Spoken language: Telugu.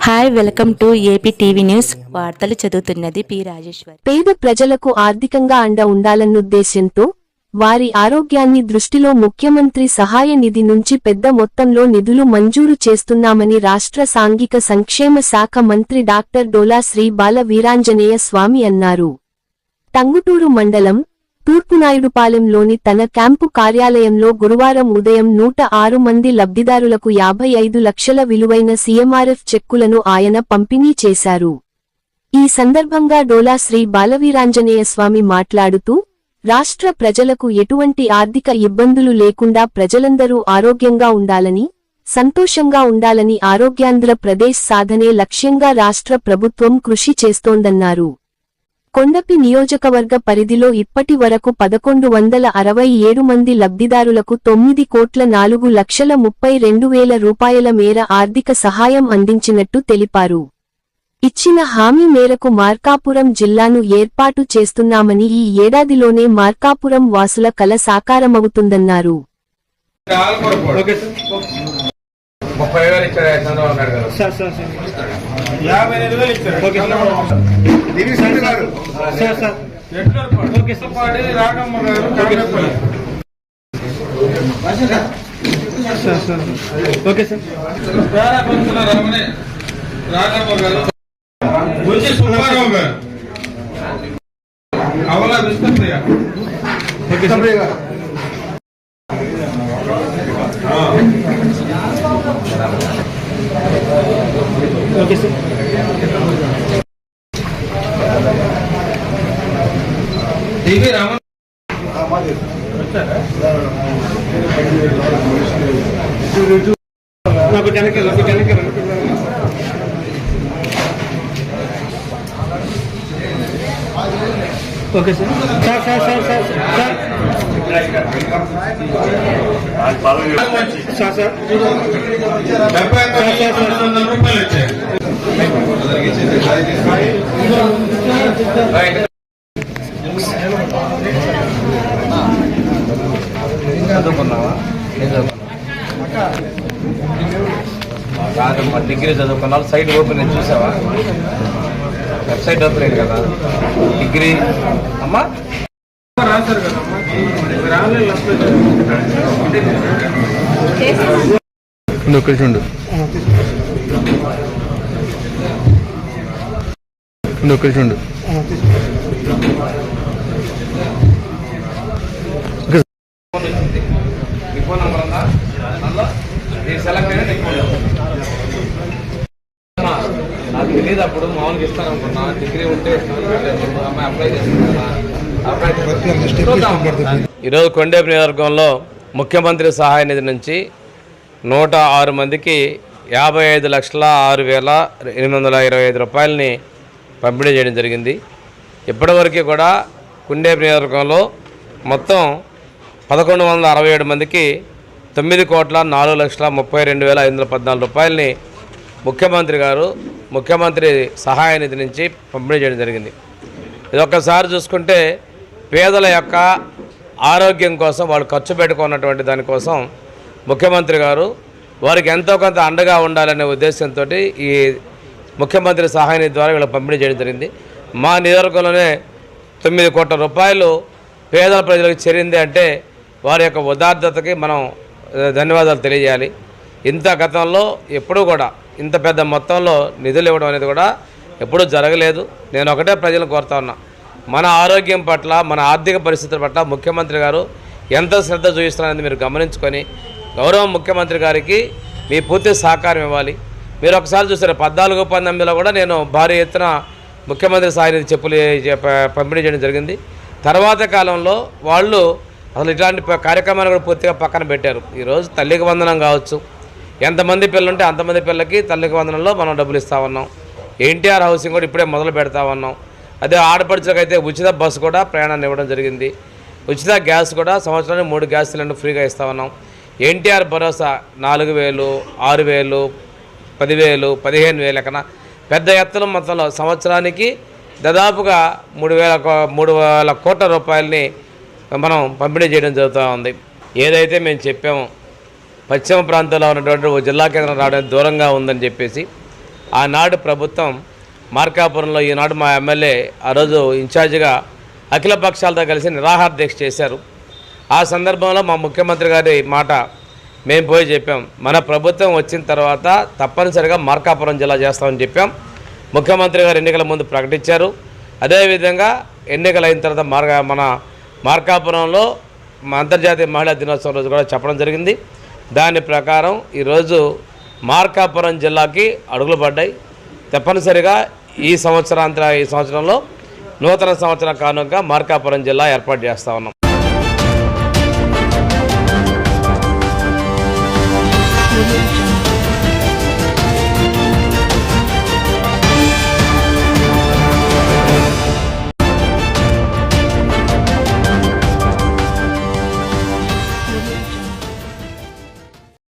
Hi welcome to AP TV news వార్తలు చదువుతున్నది పి రాజేశ్వర్. పేద ప్రజలకు ఆర్థికంగా అండ ఉండాలన్నుద్దేశంతో వారి ఆరోగ్యాన్ని దృష్టిలో ముఖ్యమంత్రి సహాయ నిధి నుంచి పెద్ద మొత్తంలో నిధులు మంజూరు చేస్తున్నామని రాష్ట్ర సాంఘిక సంక్షేమ శాఖ మంత్రి డాక్టర్ డోలా శ్రీ బాల వీరాంజనేయ స్వామి అన్నారు. టంగుటూరు మండలం తూర్పునాయుడుపాలెంలోని తన క్యాంపు కార్యాలయంలో గురువారం ఉదయం నూట ఆరు మంది లబ్ధిదారులకు యాభై ఐదు లక్షల విలువైన సీఎంఆర్ఎఫ్ చెక్కులను ఆయన పంపిణీ చేశారు. ఈ సందర్భంగా డోలా శ్రీ బాలవీరాంజనేయ స్వామి మాట్లాడుతూ రాష్ట్ర ప్రజలకు ఎటువంటి ఆర్థిక ఇబ్బందులు లేకుండా ప్రజలందరూ ఆరోగ్యంగా ఉండాలని సంతోషంగా ఉండాలని ఆరోగ్యాంధ్ర ప్రదేశ్ సాధనే లక్ష్యంగా రాష్ట్ర ప్రభుత్వం కృషి చేస్తోందన్నారు. కొండపి నియోజకవర్గ పరిధిలో ఇప్పటి వరకు పదకొండు వందల అరవై ఏడు మంది లబ్ధిదారులకు తొమ్మిది కోట్ల నాలుగు లక్షల ముప్పై రెండు వేల రూపాయల మేర ఆర్థిక సహాయం అందించినట్టు తెలిపారు. ఇచ్చిన హామీ మేరకు మార్కాపురం జిల్లాను ఏర్పాటు చేస్తున్నామని ఈ ఏడాదిలోనే మార్కాపురం వాసుల కల సాకారమవుతుందన్నారు. ముప్పై వేలు ఇచ్చారు చంద్రబాబు నాయుడు గారు సార్ సార్ సార్. యాభై వేలు ఇచ్చారు. Okay sir. Sir sir. Okay sir. Padi Ragamma garu. Sir. Sir okay sir. Perapanthula Ramani Ragamma garu. Bujji Subbarao garu. Avala Vishnupriya. Okay sir. Okay sir. TV Ramana నాకు వెనక్కి నాకు వెనక్కి okay sir. Sir sir sir sir sir sir. Sir డెబ్బై తొమ్మిది రెండు చదువుకున్నావా కాదు మా డిగ్రీ చదువుకున్నా సైడ్ ఓపెన్ నేను చూసావా వెబ్సైట్ ఓపెన్ అయింది కదా డిగ్రీ అమ్మా రాశారు కదమ్మా రాలేదు అప్లై చూడు. ఉండు నీ ఫోన్ నాకు తెలియదు అప్పుడు మామూలుగా ఇస్తాను అనుకున్నా డిగ్రీ ఉంటే అమ్మాయి అప్లై చేసుకున్నా ఈరోజు కొండేపు నియోజకవర్గంలో ముఖ్యమంత్రి సహాయ నిధి నుంచి నూట ఆరు మందికి యాభై ఐదు లక్షల ఆరు వేల ఎనిమిది వందల ఇరవై ఐదు రూపాయలని పంపిణీ చేయడం జరిగింది. ఇప్పటివరకు కూడా కుండేపు నియోజకవర్గంలో మొత్తం పదకొండు వందల అరవై ఏడు మందికి తొమ్మిది కోట్ల నాలుగు లక్షల ముప్పై రెండు వేల ఐదు వందల పద్నాలుగు రూపాయలని ముఖ్యమంత్రి గారు ముఖ్యమంత్రి సహాయ నిధి నుంచి పంపిణీ చేయడం జరిగింది. ఇది ఒక్కసారి చూసుకుంటే పేదల యొక్క ఆరోగ్యం కోసం వాళ్ళు ఖర్చు పెట్టుకున్నటువంటి దానికోసం ముఖ్యమంత్రి గారు వారికి ఎంతో కొంత అండగా ఉండాలనే ఉద్దేశంతో ఈ ముఖ్యమంత్రి సహాయ నిధి ద్వారా వీళ్ళకి పంపిణీ చేయడం జరిగింది. మా నియోజకవర్గంలోనే తొమ్మిది కోట్ల రూపాయలు పేదల ప్రజలకు చేరింది అంటే వారి యొక్క ఉదార్థతకి మనం ధన్యవాదాలు తెలియజేయాలి. ఇంత గతంలో ఎప్పుడూ కూడా ఇంత పెద్ద మొత్తంలో నిధులు ఇవ్వడం అనేది కూడా ఎప్పుడూ జరగలేదు. నేను ఒకటే ప్రజలను కోరుతా ఉన్నా. మన ఆరోగ్యం పట్ల మన ఆర్థిక పరిస్థితుల పట్ల ముఖ్యమంత్రి గారు ఎంత శ్రద్ధ చూపిస్తున్నారనేది మీరు గమనించుకొని గౌరవ ముఖ్యమంత్రి గారికి మీ పూర్తి సహకారం ఇవ్వాలి. మీరు ఒకసారి చూసారు పద్నాలుగు పంతొమ్మిదిలో కూడా నేను భారీ ఎత్తున ముఖ్యమంత్రి సాయి నిధి చెప్పులు పంపిణీ చేయడం జరిగింది. తర్వాత కాలంలో వాళ్ళు అసలు ఇట్లాంటి కార్యక్రమాలు కూడా పూర్తిగా పక్కన పెట్టారు. ఈరోజు తల్లికి వందనం కావచ్చు. ఎంతమంది పిల్లలు ఉంటే అంతమంది పిల్లలకి తల్లికి వందనంలో మనం డబ్బులు ఇస్తా ఉన్నాం. ఎన్టీఆర్ హౌసింగ్ కూడా ఇప్పుడే మొదలు పెడతా ఉన్నాం. అదే ఆడపడుచులకైతే అయితే ఉచిత బస్సు కూడా ప్రయాణాన్ని ఇవ్వడం జరిగింది. ఉచిత గ్యాస్ కూడా సంవత్సరానికి మూడు గ్యాస్ సిలిండర్ ఫ్రీగా ఇస్తా ఉన్నాం. ఎన్టీఆర్ భరోసా నాలుగు వేలు ఆరు వేలు పదివేలు పదిహేను వేల కన్నా పెద్ద ఎత్తున మొత్తంలో సంవత్సరానికి దాదాపుగా మూడు వేల కో- మూడు వేల కోట్ల రూపాయలని మనం పంపిణీ చేయడం జరుగుతూ ఉంది. ఏదైతే మేము చెప్పామో పశ్చిమ ప్రాంతంలో ఉన్నటువంటి ఓ జిల్లా కేంద్రం రావడానికి దూరంగా ఉందని చెప్పేసి ఆనాడు ప్రభుత్వం మార్కాపురంలో ఈనాడు మా ఎమ్మెల్యే ఆ రోజు ఇన్ఛార్జిగా అఖిల పక్షాలతో కలిసి నిరాహార దీక్ష చేశారు. ఆ సందర్భంలో మా ముఖ్యమంత్రి గారి మాట మేము పోయి చెప్పాం మన ప్రభుత్వం వచ్చిన తర్వాత తప్పనిసరిగా మార్కాపురం జిల్లా చేస్తామని చెప్పాం. ముఖ్యమంత్రి గారు ఎన్నికల ముందు ప్రకటించారు. అదేవిధంగా ఎన్నికలైన తర్వాత మార్గా మన మార్కాపురంలో మా అంతర్జాతీయ మహిళా దినోత్సవం రోజు కూడా చెప్పడం జరిగింది. దాని ప్రకారం ఈరోజు మార్కాపురం జిల్లాకి అడుగులు పడ్డాయి. తప్పనిసరిగా ఈ సంవత్సరాంతర ఈ సంవత్సరంలో నూతన సంవత్సరం కానుక మార్కాపురం జిల్లా ఏర్పాటు చేస్తా ఉన్నాం.